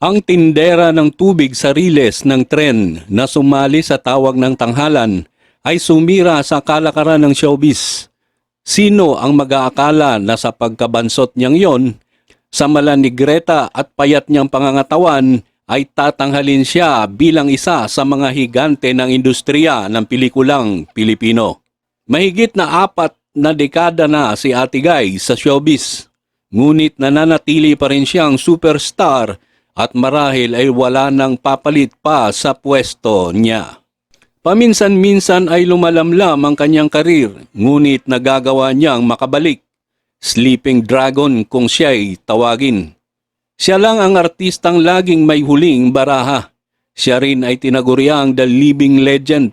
Ang tindera ng tubig sa riles ng tren na sumali sa tawag ng tanghalan ay sumira sa kalakaran ng showbiz. Sino ang mag-aakala na sa pagkabansot niyang yon, sa malanigreta at payat niyang pangangatawan ay tatanghalin siya bilang isa sa mga higante ng industriya ng pelikulang Pilipino. Mahigit na apat na dekada na si Ate Guy sa showbiz. Ngunit nananatili pa rin siyang superstar at marahil ay wala nang papalit pa sa pwesto niya. Paminsan-minsan ay lumalamlam ang kanyang karir, ngunit nagagawa niyang makabalik. Sleeping Dragon kung siya'y tawagin. Siya lang ang artistang laging may huling baraha. Siya rin ay tinaguriang the living legend,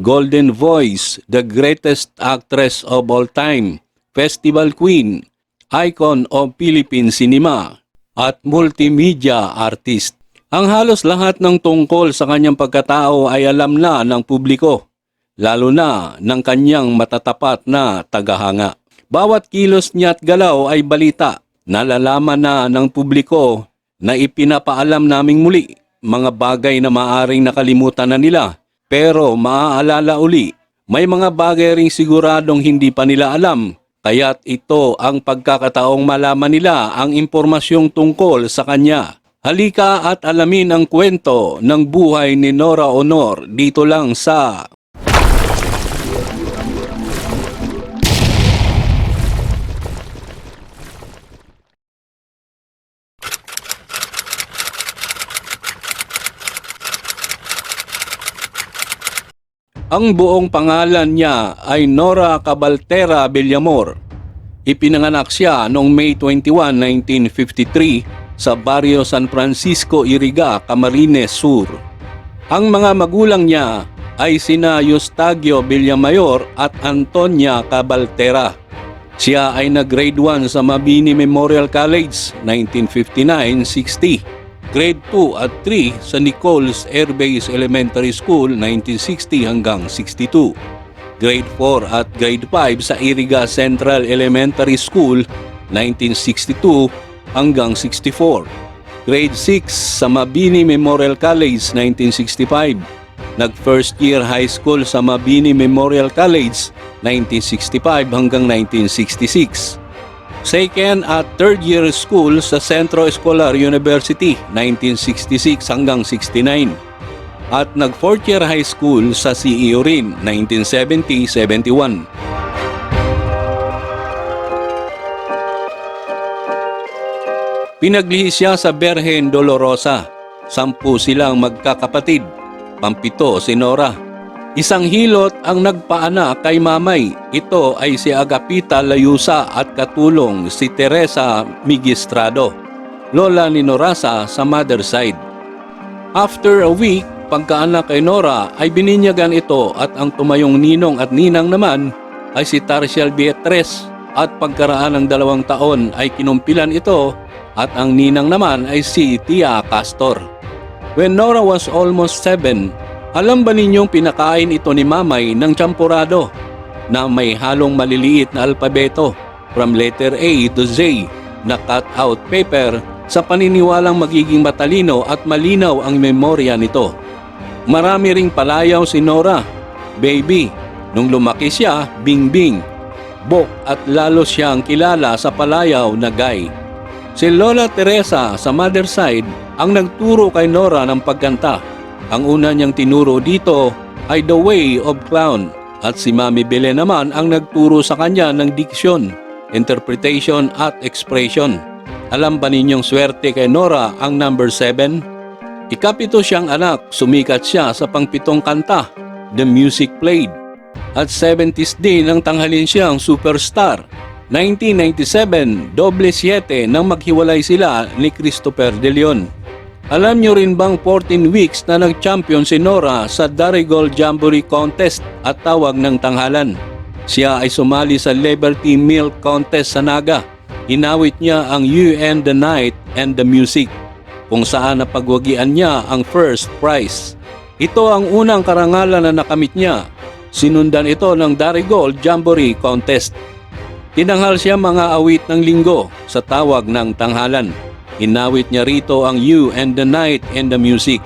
golden voice, the greatest actress of all time, festival queen, icon of Philippine cinema, at multimedia artist. Ang halos lahat ng tungkol sa kanyang pagkatao ay alam na ng publiko, lalo na ng kanyang matatapat na tagahanga. Bawat kilos niya at galaw ay balita. Nalalaman na ng publiko na ipinapaalam naming muli mga bagay na maaring nakalimutan na nila pero maaalala uli. May mga bagay ring siguradong hindi pa nila alam kaya't ito ang pagkakataong malaman nila ang impormasyong tungkol sa kanya. Halika at alamin ang kwento ng buhay ni Nora Honor dito lang sa Ang buong pangalan niya ay Nora Cabaltera Villamor. Ipinanganak siya noong May 21, 1953 sa barrio San Francisco, Iriga, Camarines Sur. Ang mga magulang niya ay sina Eustagio Villamayor at Antonia Cabaltera. Siya ay nag-grade 1 sa Mabini Memorial College 1959-60 grade 2 at 3 sa Nichols Air Base Elementary School 1960 hanggang 62. Grade 4 at grade 5 sa Iriga Central Elementary School 1962 hanggang 64. Grade 6 sa Mabini Memorial College 1965. Nag first year high school sa Mabini Memorial College 1965 hanggang 1966 second at third year school sa Centro Escolar University 1966 hanggang 69 at nag fourth year high school sa CEU rin 1970-71. Pinaglihi siya sa Berhen Dolorosa. Sampu silang magkakapatid. Pampito si Nora. Isang hilot ang nagpaanak kay mamay. Ito ay si Agapita Layusa at katulong si Teresa Migistrado, lola ni Norasa sa mother side. After a week, pagkaanak kay Nora ay bininyagan ito at ang tumayong ninong at ninang naman ay si Tarsiel Beatriz at pagkaraan ng dalawang taon ay kinumpilan ito at ang ninang naman ay si Tia Castor. When Nora was almost seven, alam ba ninyong pinakain ito ni Mamay ng champurado na may halong maliliit na alpabeto from letter A to Z na cut-out paper sa paniniwalang magiging matalino at malinaw ang memorya nito. Marami ring palayaw si Nora, baby, nung lumaki siya, bing-bing, bok at lalo siyang kilala sa palayaw na guy. Si Lola Teresa sa mother side ang nagturo kay Nora ng pagkanta ang una niyang tinuro dito ay The Way of Clown at si Mami Bele naman ang nagturo sa kanya ng diksyon, interpretation at expression. Alam ba ninyong swerte kay Nora ang number 7? Ikapito siyang anak, sumikat siya sa pangpitong kanta, The Music Played. At 70s din ang tanghalin siyang superstar. 1997, doble 7 nang maghiwalay sila ni Christopher De Leon. Alam nyo rin bang 14 weeks na nag-champion si Nora sa Darigold Jamboree Contest at tawag ng tanghalan? Siya ay sumali sa Liberty Milk Contest sa Naga. Inawit niya ang You and the Night and the Music kung saan napagwagian niya ang first prize. Ito ang unang karangalan na nakamit niya. Sinundan ito ng Darigold Jamboree Contest. Tinanghal siya mga awit ng linggo sa tawag ng tanghalan. Inawit niya rito ang You and the Night and the Music.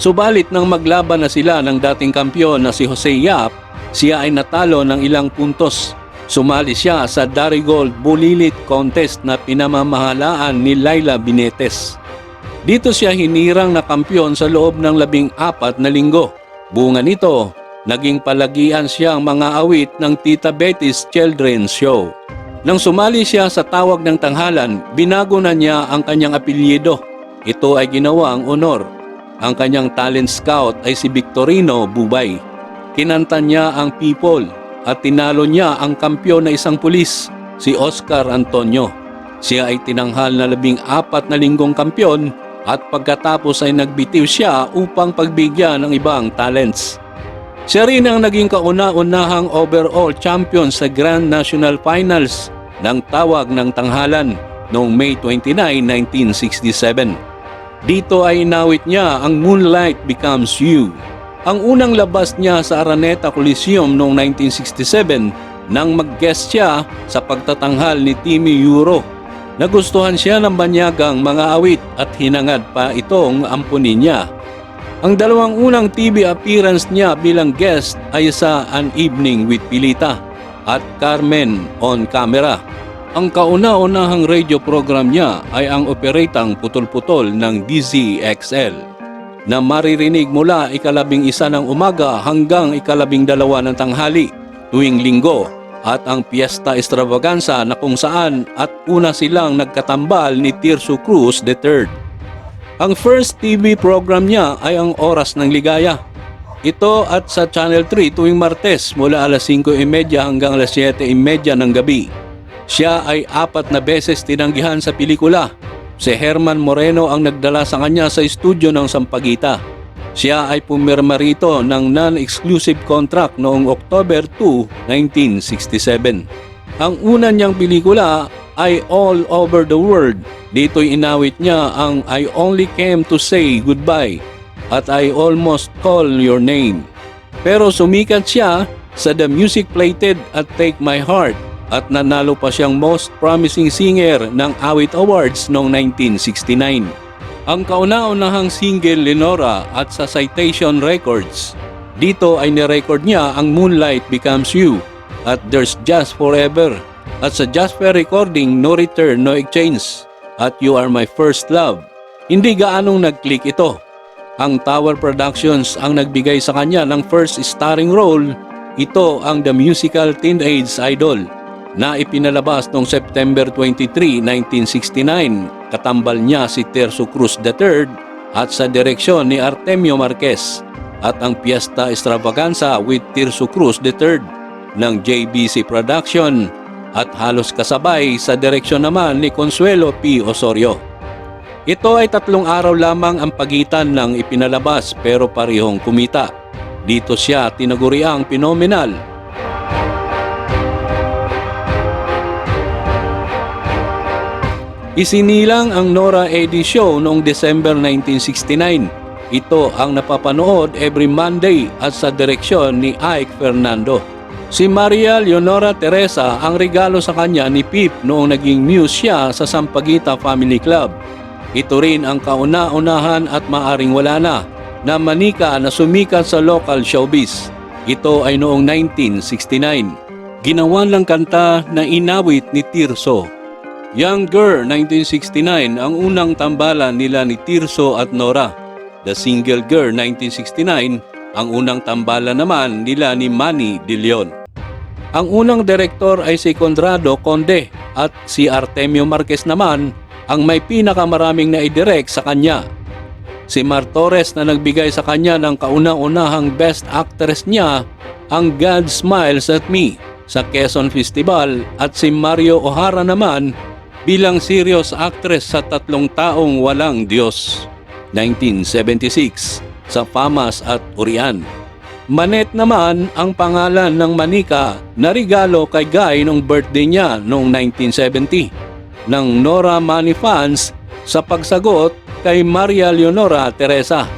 Subalit nang maglaban na sila ng dating kampyon na si Jose Yap, siya ay natalo ng ilang puntos. Sumali siya sa Darigold Bulilit Contest na pinamamahalaan ni Laila Binetes. Dito siya hinirang na kampyon sa loob ng labing apat na linggo. Bunga nito, naging palagian siyang mga awit ng Tita Betty's Children's Show. Nang sumali siya sa tawag ng tanghalan, binago na niya ang kanyang apelyido. Ito ay ginawa ang honor. Ang kanyang talent scout ay si Victorino Bubay. Kinanta niya ang people at tinalo niya ang kampyon na isang pulis, si Oscar Antonio. Siya ay tinanghal na labing apat na linggong kampyon at pagkatapos ay nagbitiw siya upang pagbigyan ng ibang talents. Siya rin ang naging kauna-unahang overall champion sa Grand National Finals ng tawag ng tanghalan noong May 29, 1967. Dito ay inawit niya ang Moonlight Becomes You. Ang unang labas niya sa Araneta Coliseum noong 1967 nang mag-guest siya sa pagtatanghal ni Timmy Euro. Nagustuhan siya ng banyagang mga awit at hinangad pa itong ampunin niya. Ang dalawang unang TV appearance niya bilang guest ay sa An Evening with Pilita at Carmen on Camera. Ang kauna-unahang radio program niya ay ang operatang putol-putol ng DZXL na maririnig mula ikalabing isa ng umaga hanggang ikalabing dalawa ng tanghali tuwing linggo at ang Fiesta Extravaganza na kung saan at una silang nagkatambal ni Tirso Cruz III. Ang first TV program niya ay ang Oras ng Ligaya. Ito at sa Channel 3 tuwing Martes mula alas 5.30 hanggang alas 7.30 ng gabi. Siya ay apat na beses tinanggihan sa pelikula. Si Herman Moreno ang nagdala sa kanya sa estudyo ng Sampagita. Siya ay pumirma rito ng non-exclusive contract noong October 2, 1967. Ang una niyang pelikula ay All Over the World. Dito'y inawit niya ang I Only Came to Say Goodbye at I Almost Call Your Name. Pero sumikat siya sa The Music Plated at Take My Heart at nanalo pa siyang Most Promising Singer ng Awit Awards noong 1969. Ang kauna-unahang single Lenora at sa Citation Records. Dito ay nirecord niya ang Moonlight Becomes You at There's Just Forever at sa Jasper Recording No Return No Exchange at You Are My First Love. Hindi gaanong nag-click ito. Ang Tower Productions ang nagbigay sa kanya ng first starring role. Ito ang The Musical Teenage Idol na ipinalabas noong September 23, 1969. Katambal niya si Terso Cruz III at sa direksyon ni Artemio Marquez at ang Fiesta Extravaganza with Tirso Cruz III ng JBC Production at halos kasabay sa direksyon naman ni Consuelo P. Osorio. Ito ay tatlong araw lamang ang pagitan ng ipinalabas pero parehong kumita. Dito siya tinaguriang phenomenal Isinilang ang Nora Eddy Show noong December 1969. Ito ang napapanood every Monday at sa direksyon ni Ike Fernando. Si Maria Leonora Teresa ang regalo sa kanya ni Pip noong naging muse siya sa Sampaguita Family Club. Ito rin ang kauna-unahan at maaring wala na na manika na sumikat sa local showbiz. Ito ay noong 1969. Ginawan lang kanta na inawit ni Tirso Young Girl 1969 ang unang tambalan nila ni Tirso at Nora. The Single Girl 1969 ang unang tambalan naman nila ni Manny De Leon. Ang unang direktor ay si Conrado Conde at si Artemio Marquez naman ang may pinakamaraming naidirect sa kanya. Si Mar Torres na nagbigay sa kanya ng kauna-unahang best actress niya ang God Smiles at Me sa Quezon Festival at si Mario O'Hara naman bilang serious actress sa Tatlong Taong Walang Diyos 1976 sa Famas at Urian. Manet naman ang pangalan ng Manika na regalo kay Guy nung birthday niya noong 1970 ng Nora Money fans sa pagsagot kay Maria Leonora Teresa.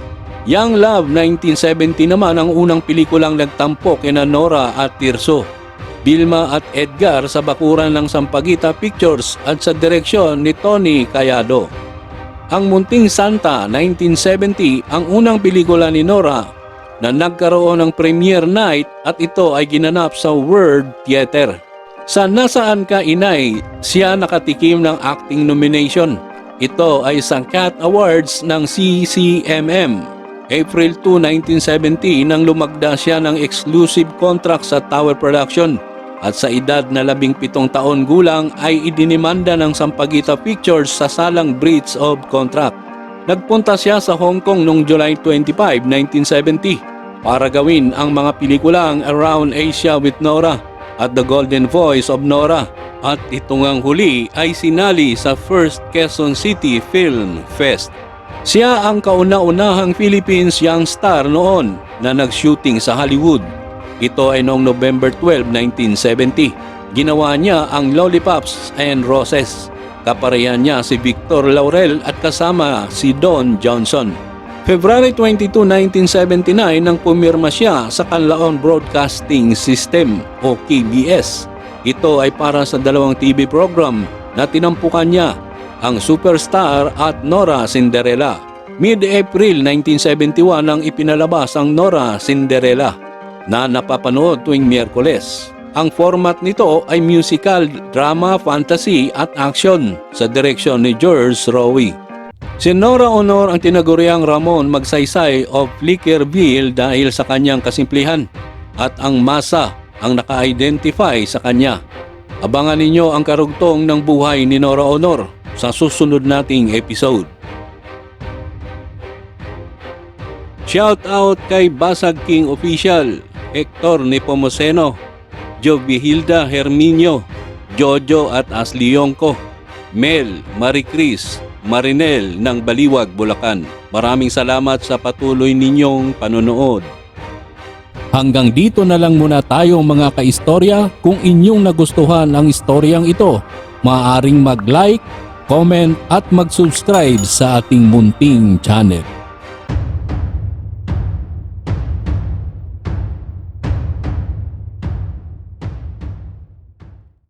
Young Love 1970 naman ang unang pelikulang nagtampo kina Nora at Tirso. Vilma at Edgar sa bakuran ng Sampaguita Pictures at sa direksyon ni Tony Cayado. Ang Munting Santa 1970 ang unang pelikula ni Nora na nagkaroon ng premiere night at ito ay ginanap sa World Theater. Sa Nasaan Ka Inay, siya nakatikim ng acting nomination. Ito ay sa CAT Awards ng CCMM. April 2, 1970 nang lumagda siya ng exclusive contract sa Tower Production at sa edad na labing pitong taon gulang ay idinimanda ng Sampaguita Pictures sa salang breach of contract. Nagpunta siya sa Hong Kong noong July 25, 1970 para gawin ang mga pelikulang Around Asia with Nora at The Golden Voice of Nora at ito ngang huli ay sinali sa First Quezon City Film Fest. Siya ang kauna-unahang Philippines young star noon na nag-shooting sa Hollywood. Ito ay noong November 12, 1970. Ginawa niya ang Lollipops and Roses. Kaparehan niya si Victor Laurel at kasama si Don Johnson. February 22, 1979 nang pumirma siya sa Canlaon Broadcasting System o KBS. Ito ay para sa dalawang TV program na tinampukan niya, ang Superstar at Nora Cinderella. Mid-April 1971 nang ipinalabas ang Nora Cinderella na napapanood tuwing Miyerkules. Ang format nito ay musical, drama, fantasy at action sa direksyon ni George Rowe. Si Nora Honor ang tinaguriang Ramon Magsaysay of Flickerville dahil sa kanyang kasimplihan at ang masa ang naka-identify sa kanya. Abangan ninyo ang karugtong ng buhay ni Nora Honor sa susunod nating episode. Shout out kay Basag King Official, Hector Nepomuceno, Jovihilda Herminio, Jojo at Asli Yongko, Mel, Maricris, Marinel ng Baliwag, Bulacan. Maraming salamat sa patuloy ninyong panonood. Hanggang dito na lang muna tayo mga kaistorya. Kung inyong nagustuhan ang istoryang ito, maaaring mag-like, comment at mag-subscribe sa ating munting channel.